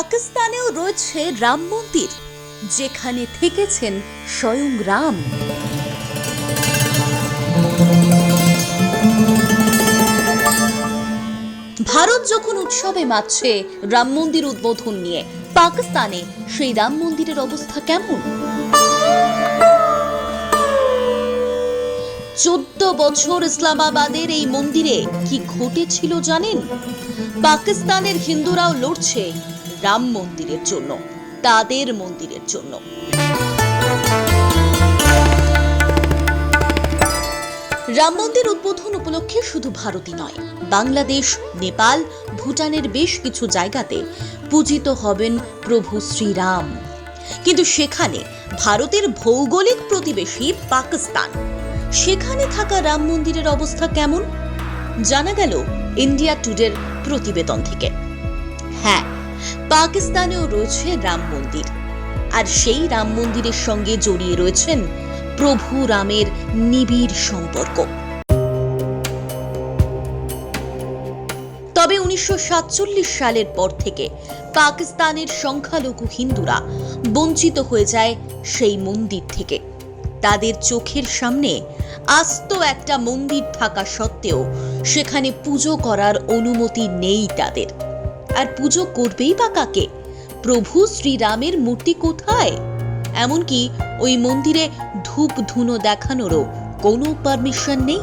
পাকিস্তানেও রয়েছে রাম মন্দির, যেখানে থেকেছেন স্বয়ং রাম। ভারত যখন উৎসবে মাতছে রাম মন্দির উদ্বোধন নিয়ে, পাকিস্তানে সেই রাম মন্দিরের অবস্থা কেমন? চোদ্দ বছর ইসলামাবাদের এই মন্দিরে কি ঘটেছিল জানেন? পাকিস্তানের হিন্দুরাও লড়ছে রাম মন্দিরের জন্য, তাদের মন্দিরের জন্য। রাম মন্দির উদ্বোধন উপলক্ষে শুধু ভারতই নয়, বাংলাদেশ, নেপাল, ভুটানের বেশ কিছু জায়গাতে পূজিত হবেন প্রভু শ্রীরাম। কিন্তু সেখানে ভারতের ভৌগোলিক প্রতিবেশী পাকিস্তান। সেখানে থাকা রাম মন্দিরের অবস্থা কেমন? জানা গেল ইন্ডিয়া টুডের প্রতিবেদন থেকে। হ্যাঁ পাকিস্তানেও রয়েছে রাম মন্দির। আর সেই রাম মন্দিরের সঙ্গে জড়িয়ে রয়েছেন প্রভু রামের নিবিড় সম্পর্ক। তবে উনিশশো সাতচল্লিশ সালের পর থেকে পাকিস্তানের সংখ্যালঘু হিন্দুরা বঞ্চিত হয়ে যায় সেই মন্দির থেকে। তাদের চোখের সামনে আস্ত একটা মন্দির থাকা সত্ত্বেও সেখানে পুজো করার অনুমতি নেই তাদের। আর পুজো করবেই বা কাকে? প্রভু শ্রীরামের মূর্তি কোথায়? এমনকি ওই মন্দিরে ধূপ ধুনো দেখানোরও কোনো পারমিশন নেই।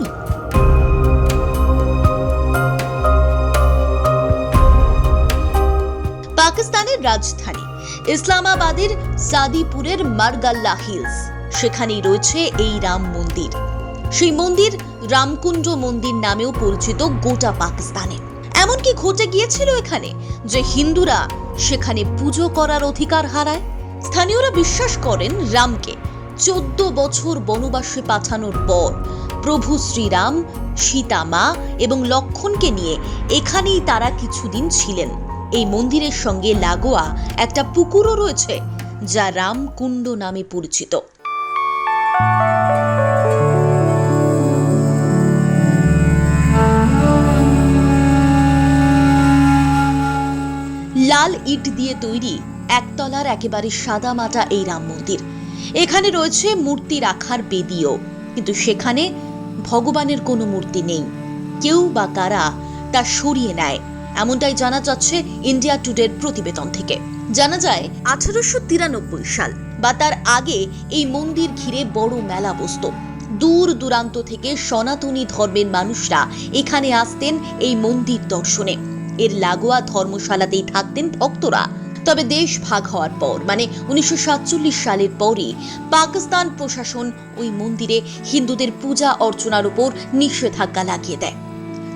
পাকিস্তানের রাজধানী, ইসলামাবাদের সাদিপুরের মারগাল্লা হিলস, সেখানেই রয়েছে এই রাম মন্দির। সেই মন্দির রামকুণ্ড মন্দির নামেও পরিচিত গোটা পাকিস্তানে। এমনকি ঘটে গিয়েছিল এখানে যে হিন্দুরা সেখানে পুজো করার অধিকার হারায়। স্থানীয়রা বিশ্বাস করেন রামকে চোদ্দ বছর বনবাসে পাঠানোর পর প্রভু শ্রীরাম, সীতা মা এবং লক্ষণকে নিয়ে এখানেই তারা কিছুদিন ছিলেন। এই মন্দিরের সঙ্গে লাগোয়া একটা পুকুরও রয়েছে যা রামকুণ্ড নামে পরিচিত। লাল ইট দিয়ে তৈরি একতলার একেবারে সাদা মাটা এই রাম মন্দির। এখানে রয়েছে মূর্তি রাখার বেদিও, কিন্তু সেখানে ভগবানের কোনো মূর্তি নেই। কেউ বা কারা তা সরিয়ে নেয়, এমনটাই জানা যাচ্ছে ইন্ডিয়া টুডের প্রতিবেদন থেকে। জানা যায়, আঠারোশো তিরানব্বই সাল বা তার আগে এই মন্দির ঘিরে বড় মেলা বসত। দূর দূরান্ত থেকে সনাতনী ধর্মের মানুষরা এখানে আসতেন এই মন্দির দর্শনে। এর লাগোয়া ধর্মশালাতেই থাকতেন ভক্তরা। তবে দেশ ভাগ হওয়ার পর মানে উনিশশো সাতচল্লিশ সালের পরই পাকিস্তান প্রশাসন ওই মন্দিরে হিন্দুদের পূজা অর্চনার উপর নিষেধাজ্ঞা লাগিয়ে দেয়।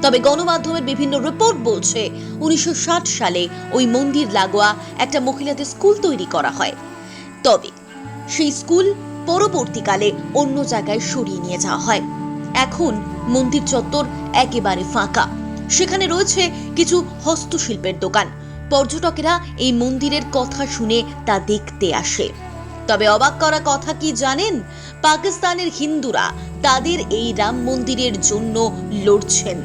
তবে গণমাধ্যমের বিভিন্ন রিপোর্ট বলছে, উনিশশো ষাট সালে ওই মন্দির লাগোয়া একটা মহিলাদের স্কুল তৈরি করা হয়। তবে সেই স্কুল পরবর্তীকালে অন্য জায়গায় সরিয়ে নিয়ে যাওয়া হয়। এখন মন্দির চত্বর একেবারে ফাঁকা। সেখানে রয়েছে কিছু হস্তশিল্পের দোকান। পর্যটকেরা এই মন্দিরের কথা শুনে তা দেখতে আসে। তবে অবাক করা কথা কি জানেন? পাকিস্তানের হিন্দুরা তাদের এই রাম মন্দিরের জন্য লড়ছেন।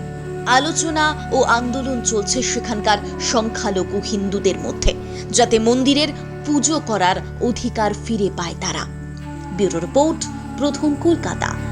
আলোচনা ও আন্দোলন চলছে সেখানকার সংখ্যালঘু হিন্দুদের মধ্যে, যাতে মন্দিরের পুজো করার অধিকার ফিরে পায় তারা। ব্যুরো রিপোর্ট প্রথম কলকাতা।